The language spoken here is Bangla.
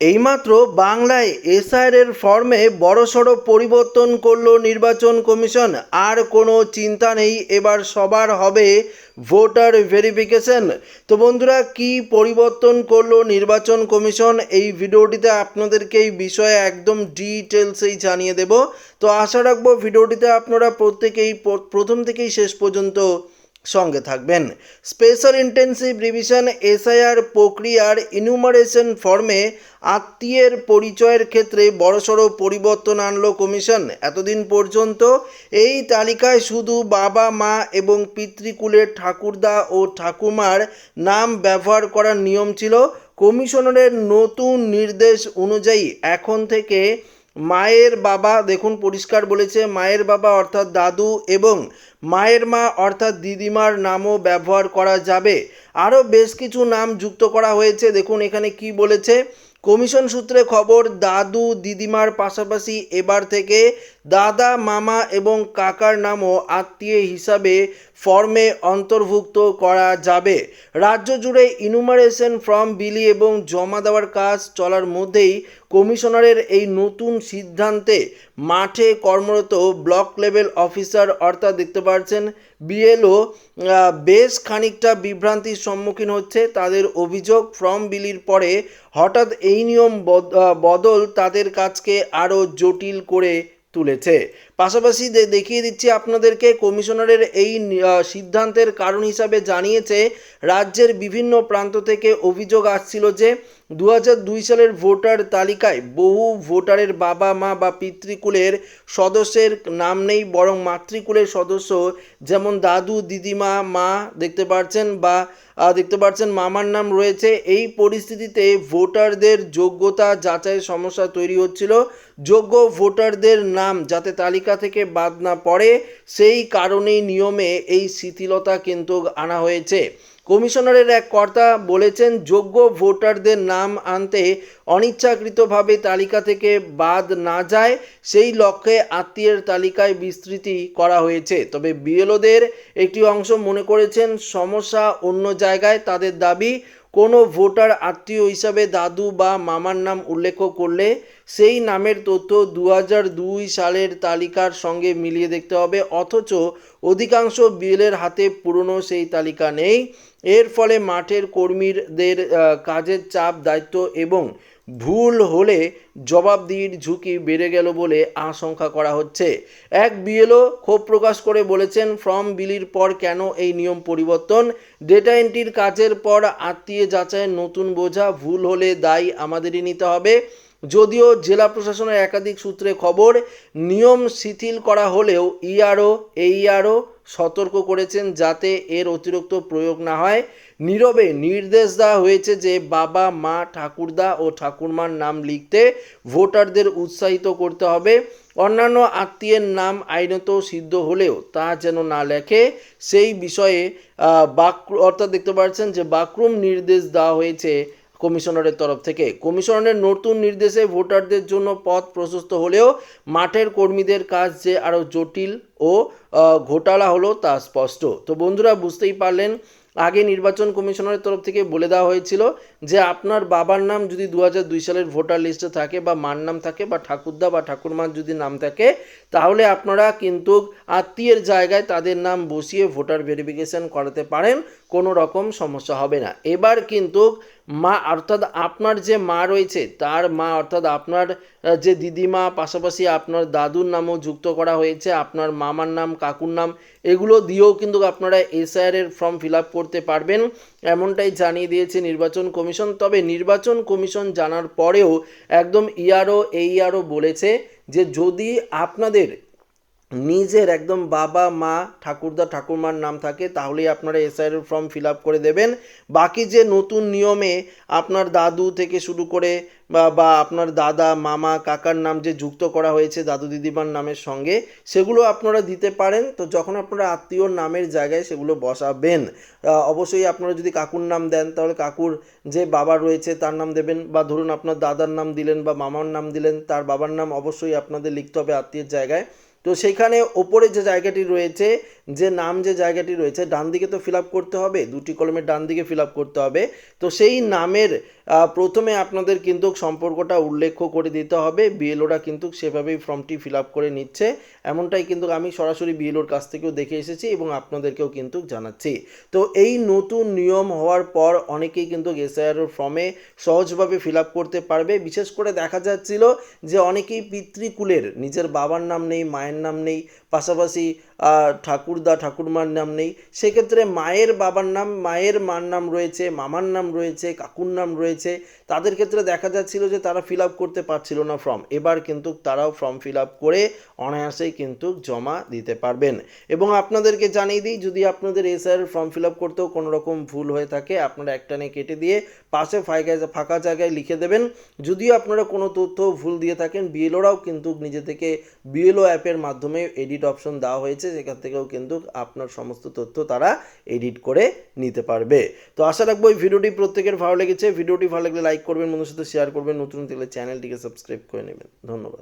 এইমাত্র বাংলায় এসআইআর ফর্মে বড়সড় পরিবর্তন করল নির্বাচন কমিশন। আর কোনো চিন্তা নেই, এবার সবার হবে ভোটার ভেরিফিকেশন। তো বন্ধুরা, কি পরিবর্তন করল নির্বাচন কমিশন? এই ভিডিওটিতে আপনাদেরকে এই বিষয়ে একদম ডিটেলসেই জানিয়ে দেব। তো আশা রাখব, ভিডিওটিতে আপনারা প্রত্যেকেই, প্রথম থেকেই শেষ পর্যন্ত সঙ্গে থাকবেন। স্পেশাল ইন্টেন্সিভ রিভিশন এসআইআর প্রক্রিয়ার ইনুমারেশন ফর্মে আত্মীয়ের পরিচয়ের ক্ষেত্রে বড়সড় পরিবর্তন আনলো কমিশন। এতদিন পর্যন্ত এই তালিকায় শুধু বাবা, মা এবং পিতৃকুলের ঠাকুরদা ও ঠাকুমার নাম ব্যবহার করার নিয়ম ছিল। কমিশনারের নতুন নির্দেশ অনুযায়ী এখন থেকে মায়ের বাবা, দেখুন পরিষ্কার বলেছে, মায়ের বাবা অর্থাৎ দাদু এবং মায়ের মা অর্থাৎ দিদিমার নামও ব্যবহার করা যাবে। আরও বেশ কিছু নাম যুক্ত করা হয়েছে। দেখুন এখানে কি বলেছে, কমিশন সূত্রে খবর, দাদু, দিদিমার পাশাপাশি এবার থেকে দাদা, মামা এবং কাকার নামও আত্মীয় হিসাবে ফর্মে অন্তর্ভুক্ত করা যাবে। রাজ্য জুড়ে ইনুমারেশন ফর্ম বিলি এবং জমা দেওয়ার কাজ চলার মধ্যেই কমিশনারের এই নতুন সিদ্ধান্তে মাঠে কর্মরত ব্লক লেভেল অফিসার অর্থাৎ দেখতে পাচ্ছেন বিএলও বেশ খানিকটা বিভ্রান্তির সম্মুখীন হচ্ছে তাদের অভিযোগ। ফর্ম বিলির পরে হঠাৎ এই নিয়ম বদ- বদল তাদের কাজকে আরও জটিল করে তুলেছে পাশাপাশি দেখিয়ে দিচ্ছি আপনাদেরকে কমিশনারের এই সিদ্ধান্তের কারণ হিসাবে জানিয়েছে রাজ্যের বিভিন্ন প্রান্ত থেকে অভিযোগ আসছিল যে দু সালের ভোটার তালিকায় বহু ভোটারের বাবা মা বা পিতৃকুলের সদস্যের নাম নেই, বরং মাতৃকুলের সদস্য যেমন দাদু, দিদিমা, মা দেখতে পাচ্ছেন বা দেখতে পাচ্ছেন মামার নাম রয়েছে। এই পরিস্থিতিতে ভোটারদের যোগ্যতা যাচাইয়ের সমস্যা তৈরি হচ্ছিল। যোগ্য ভোটারদের নাম যাতে তালিকা থেকে বাদ না পড়ে সেই কারণেই নিয়মে এই শিথিলতা কিন্তু আনা হয়েছে। কমিশনারের এক কর্তা বলেছেন, যোগ্য ভোটারদের নাম আনতে অনিচ্ছাকৃতভাবে তালিকা থেকে বাদ না যায়, সেই লক্ষ্যে আত্মীয়ের তালিকায় বিস্তৃতি করা হয়েছে। তবে বিএলওদের একটি অংশ মনে করেছেন, সমস্যা অন্য জায়গায় তাদের দাবি কোনো ভোটার আত্মীয় হিসাবে দাদু বা মামার নাম উল্লেখ করলে সেই নামের তথ্য দু দুই সালের তালিকার সঙ্গে মিলিয়ে দেখতে হবে। অথচ অধিকাংশ বিলের হাতে পুরনো সেই তালিকা নেই। এর ফলে মাঠের কর্মীদের কাজের চাপ, দায়িত্ব এবং ভুল হলে জবাবদিহির ঝুঁকি বেড়ে গেল বলে আশঙ্কা করা হচ্ছে। এক বিএলও ক্ষোভ প্রকাশ করে বলেছেন, ফর্ম বিলির পর কেন এই নিয়ম পরিবর্তন? ডেটা এন্ট্রির কাজের পর আত্মীয় যাচাইয়ের নতুন বোঝা, ভুল হলে দায়ী আমাদেরই নিতে হবে। যদিও জেলা প্রশাসনের একাধিক সূত্রে খবর, নিয়ম শিথিল করা হলেও ইআরও, এইআরও সতর্ক করেছেন যাতে এর অতিরিক্ত প্রয়োগ না হয়। নীরবে নির্দেশ দেওয়া হয়েছে যে বাবা, মা, ঠাকুরদা ও ঠাকুরমার নাম লিখতে ভোটারদের উৎসাহিত করতে হবে। অন্যান্য আত্মীয়ের নাম আইনত সিদ্ধ হলেও তা যেন না লেখে, সেই বিষয়ে বাক অর্থাৎ দেখতে পাচ্ছেন যে বাকরুম নির্দেশ দেওয়া হয়েছে কমিশনারের তরফ থেকে। কমিশনারের নতুন নির্দেশে ভোটারদের জন্য পথ প্রশস্ত হলেও মাঠের কর্মীদের কাজ যে আরও জটিল ও ঘোটালা হলো তা স্পষ্ট। তো বন্ধুরা, বুঝতেই পারলেন, আগে নির্বাচন কমিশনারের তরফ থেকে বলে দেওয়া হয়েছিল যে আপনার বাবার নাম যদি দু সালের ভোটার লিস্টে থাকে বা মার নাম থাকে বা ঠাকুরদা বা ঠাকুরমার যদি নাম থাকে, তাহলে আপনারা কিন্তু আত্মীয়ের জায়গায় তাদের নাম বসিয়ে ভোটার ভেরিফিকেশন করাতে পারেন, কোনো রকম সমস্যা হবে না। এবার কিন্তু মা, অর্থাৎ আপনার যে মা রয়েছে, তার মা, অর্থাৎ আপনার যে দিদিমা, পাশাপাশি আপনার দাদুর নামও যুক্ত করা হয়েছে, আপনার মামার নাম, কাকুর নাম, এগুলো দিয়েও কিন্তু আপনারা এসআইআর এর ফর্ম ফিল আপ করতে পারবেন। এমনটাই জানিয়ে দিয়েছে নির্বাচন কমিশন। তবে নির্বাচন কমিশন জানার পরেও একদম ইয়ারও এইআরও বলেছে যে যদি আপনাদের নিজের একদম বাবা, মা, ঠাকুরদা, ঠাকুরমার নাম থাকে, তাহলেই আপনারা এসআইআর ফর্ম ফিল আপ করে দেবেন। বাকি যে নতুন নিয়মে আপনার দাদু থেকে শুরু করে বা বা আপনার দাদা, মামা, কাকার নাম যে যুক্ত করা হয়েছে দাদু দিদিমার নামের সঙ্গে, সেগুলো আপনারা দিতে পারেন। তো যখন আপনারা আত্মীয়র নামের জায়গায় সেগুলো বসাবেন অবশ্যই আপনারা যদি কাকুর নাম দেন, তাহলে কাকুর যে বাবা রয়েছে তার নাম দেবেন বা ধরুন আপনার দাদার নাম দিলেন বা মামার নাম দিলেন, তার বাবার নাম অবশ্যই আপনাদের লিখতে হবে আত্মীয়ের জায়গায়। তো সেইখানে ওপরে যে জায়গাটি রয়েছে, যে নাম যে জায়গাটি রয়েছে, ডান দিকে তো ফিল করতে হবে, দুটি কলমের ডান দিকে ফিল করতে হবে। তো সেই নামের প্রথমে আপনাদের কিন্তু সম্পর্কটা উল্লেখ করে দিতে হবে। বিএলওরা কিন্তু সেভাবেই ফর্মটি ফিল করে নিচ্ছে। এমনটাই কিন্তু আমি সরাসরি বিএলওর কাছ থেকেও দেখে এসেছি এবং আপনাদেরকেও কিন্তু জানাচ্ছি। তো এই নতুন নিয়ম হওয়ার পর অনেকেই কিন্তু এসআইআর ফর্মে সহজভাবে ফিল করতে পারবে। বিশেষ করে দেখা যাচ্ছিল যে অনেকেই পিতৃকুলের, নিজের বাবার নাম নেই, মায়ের নাম নেই, পাশাপাশি ঠাকুরদা ঠাকুরমার নাম নেই। সেক্ষেত্রে মায়ের বাবার নাম, মায়ের মার নাম রয়েছে, মামার নাম রয়েছে, কাকুর নাম রয়েছে। তাদের ক্ষেত্রে দেখা যাচ্ছিল যে তারা ফিল আপ করতে পারছিল না ফর্ম এবার কিন্তু তারাও ফর্ম ফিল আপ করে অনায়াসেই কিন্তু জমা দিতে পারবেন। এবং আপনাদেরকে জানিয়ে দিই, যদি আপনাদের এসআর ফর্ম ফিল আপ করতেও কোনো রকম ভুল হয়ে থাকে, আপনারা একটানে কেটে দিয়ে পাশে ফাঁকা জায়গায় লিখে দেবেন। যদিও আপনারা কোনো তথ্য ভুল দিয়ে থাকেন বিএলওরাও কিন্তু নিজে থেকে বিএলও অ্যাপের মাধ্যমে এডিট অপশন দেওয়া হয়েছে সেখান থেকেও কিন্তু আপনার সমস্ত তথ্য তারা এডিট করে নিতে পারবে। তো আশা রাখব এই ভিডিওটি প্রত্যেকের ভালো লেগেছে। ভিডিওটি ভালো লাগলে লাইক করবেন বন্ধুর সাথে শেয়ার করবেন। নতুন থাকলে চ্যানেলটিকে সাবস্ক্রাইব করে নেবেন। ধন্যবাদ।